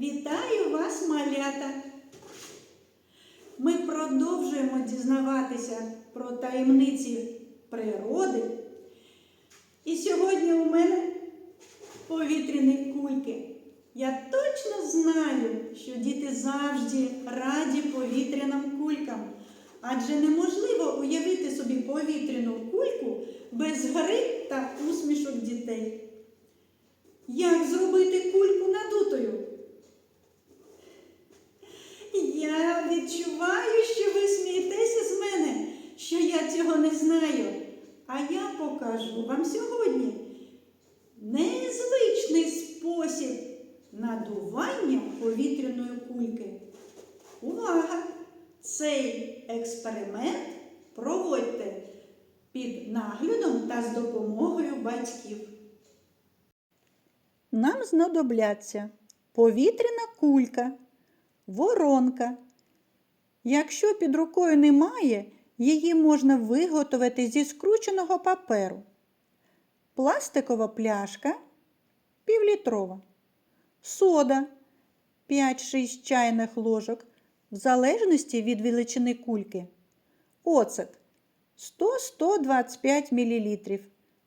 Вітаю вас, малята! Ми продовжуємо дізнаватися про таємниці природи. І сьогодні у мене повітряні кульки. Я точно знаю, що діти завжди раді повітряним кулькам, адже неможливо уявити собі повітряну кульку без гри та усмішок дітей. Як зробити кульку надутою? Я відчуваю, що ви смієтеся з мене, що я цього не знаю. А я покажу вам сьогодні незвичний спосіб надування повітряної кульки. Увага! Цей експеримент проводьте під наглядом та з допомогою батьків. Нам знадобляться повітряна кулька, воронка. Якщо під рукою немає, її можна виготовити зі скрученого паперу. Пластикова пляшка півлітрова, сода 5-6 чайних ложок, в залежності від величини кульки. Оцет 100-125 мл.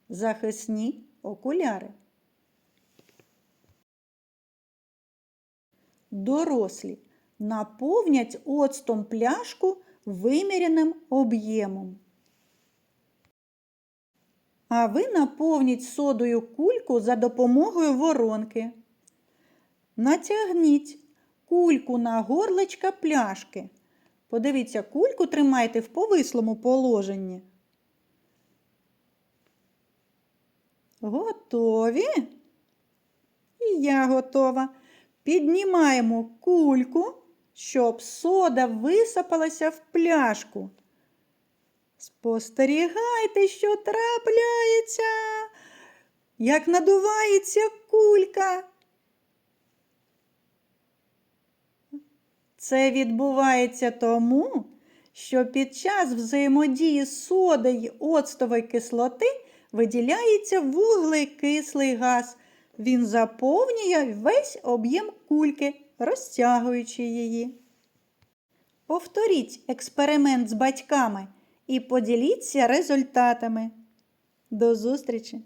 Захисні окуляри. Дорослі наповнять оцтом пляшку виміряним об'ємом. А ви наповніть содою кульку за допомогою воронки. Натягніть кульку на горлечка пляшки. Подивіться, кульку тримайте в повислому положенні. Готові? І я готова. Піднімаємо кульку, щоб сода висипалася в пляшку. Спостерігайте, що трапляється, як надувається кулька. Це відбувається тому, що під час взаємодії соди й оцтової кислоти виділяється вуглекислий газ. Він заповнює весь об'єм кульки, розтягуючи її. Повторіть експеримент з батьками і поділіться результатами. До зустрічі!